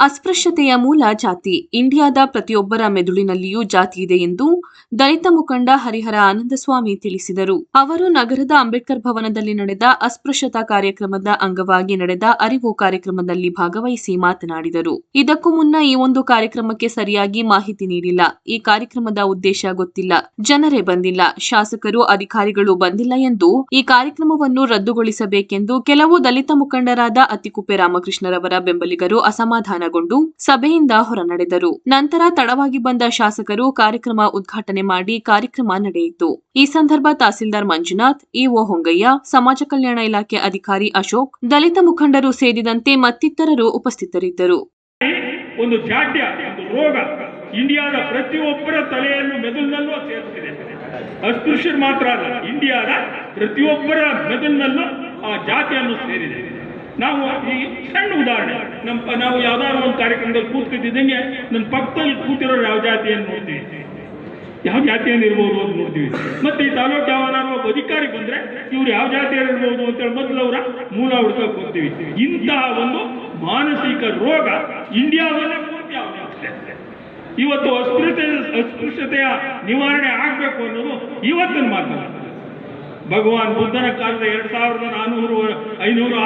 ಅಸ್ಪೃಶ್ಯತೆಯ ಮೂಲ ಜಾತಿ. ಇಂಡಿಯಾದ ಪ್ರತಿಯೊಬ್ಬರ ಮೆದುಳಿನಲ್ಲಿಯೂ ಜಾತಿ ಇದೆ ಎಂದು ದಲಿತ ಮುಖಂಡ ಹರಿಹರ ಆನಂದಸ್ವಾಮಿ ತಿಳಿಸಿದರು. ಅವರು ನಗರದ ಅಂಬೇಡ್ಕರ್ ಭವನದಲ್ಲಿ ನಡೆದ ಅಸ್ಪೃಶ್ಯತಾ ಕಾರ್ಯಕ್ರಮದ ಅಂಗವಾಗಿ ನಡೆದ ಅರಿವು ಕಾರ್ಯಕ್ರಮದಲ್ಲಿ ಭಾಗವಹಿಸಿ ಮಾತನಾಡಿದರು. ಇದಕ್ಕೂ ಮುನ್ನ ಈ ಒಂದು ಕಾರ್ಯಕ್ರಮಕ್ಕೆ ಸರಿಯಾಗಿ ಮಾಹಿತಿ ನೀಡಿಲ್ಲ. ಈ ಕಾರ್ಯಕ್ರಮದ ಉದ್ದೇಶ ಗೊತ್ತಿಲ್ಲ. ಜನರೇ ಬಂದಿಲ್ಲ. ಶಾಸಕರು, ಅಧಿಕಾರಿಗಳು ಬಂದಿಲ್ಲ ಎಂದು ಈ ಕಾರ್ಯಕ್ರಮವನ್ನು ರದ್ದುಗೊಳಿಸಬೇಕೆಂದು ಕೆಲವು ದಲಿತ ಮುಖಂಡರಾದ ಅತಿಕುಪ್ಪೆ ರಾಮಕೃಷ್ಣರವರ ಬೆಂಬಲಿಗರು ಅಸಮಾಧಾನಗೊಂಡು ಸಭೆಯಿಂದ ಹೊರನಡೆದರು. ನಂತರ ತಡವಾಗಿ ಬಂದ ಶಾಸಕರು ಕಾರ್ಯಕ್ರಮ ಉದ್ಘಾಟನೆ ಮಾಡಿ ಕಾರ್ಯಕ್ರಮ ನಡೆಯಿತು. ಈ ಸಂದರ್ಭ ತಹಸೀಲ್ದಾರ್ ಮಂಜುನಾಥ್, ಇಒ ಹೊಂಗಯ್ಯ, ಸಮಾಜ ಕಲ್ಯಾಣ ಇಲಾಖೆ ಅಧಿಕಾರಿ ಅಶೋಕ್, ದಲಿತ ಮುಖಂಡರು ಸೇರಿದಂತೆ ಮತ್ತಿತರರು ಉಪಸ್ಥಿತರಿದ್ದರು. ಒಂದು ಜಾಡ್ಯ ಒಂದು ರೋಗ ಇಂಡಿಯಾದ ಪ್ರತಿಯೊಬ್ಬರ ತಲೆಯನ್ನು ಮೆದುಳಿನಲ್ಲೂ ಅದು ಸೇರ್ತಿದೆ ಅಸ್ಪೃಶ್ಯರು ಮಾತ್ರ ಅಲ್ಲ, ಇಂಡಿಯಾದ ಪ್ರತಿಯೊಬ್ಬರ ಮೆದುಳಿನಲ್ಲೂ ಆ ಜಾತಿಯನ್ನು ಸೇರಿದೆ. ನಾವು ಈ ಉದಾಹರಣೆ ನಮ್ಮ ನಾವು ಯಾವ್ದಾದ್ರು ಒಂದು ಕಾರ್ಯಕ್ರಮದಲ್ಲಿ ಕೂತ್ಕೊತಿದ್ದಂಗೆ ನನ್ನ ಪಕ್ಕದಲ್ಲಿ ಕೂತಿರೋ ಯಾವ ಜಾತಿಯನ್ನು ನೋಡ್ತೀವಿ? ಯಾವ ಜಾತಿಯನ್ನು ಇರ್ಬೋದು ಅಂತ ನೋಡ್ತೀವಿ. ಮತ್ತೆ ಈ ತಾಲೂಕು ಯಾವ ಅಧಿಕಾರಿ ಬಂದ್ರೆ ಇವ್ರು ಯಾವ ಜಾತಿಯಲ್ಲಿ ಇರ್ಬೋದು ಅಂತೇಳಿ ಮೊದಲು ಅವರ ಮೂಲ ಹುಡ್ಕಕ್ ಹೋಗ್ತೀವಿ. ಇಂತಹ ಒಂದು ಮಾನಸಿಕ ರೋಗ ಇಂಡಿಯಾವನ್ನೇ ಪೂರ್ತಿ ಆವರಿಸಿದೆ. ಇವತ್ತು ಅಸ್ಪೃಶ್ಯತೆ, ಅಸ್ಪೃಶ್ಯತೆಯ ನಿವಾರಣೆ ಆಗಬೇಕು ಅನ್ನೋದು ಇವತ್ತಿನ ಮಾತು. ಭಗವಾನ್ ಬುದ್ಧನ ಕಾಲದ ಎರಡ್ ಸಾವಿರದ ನಾನೂರು, ಐನೂರು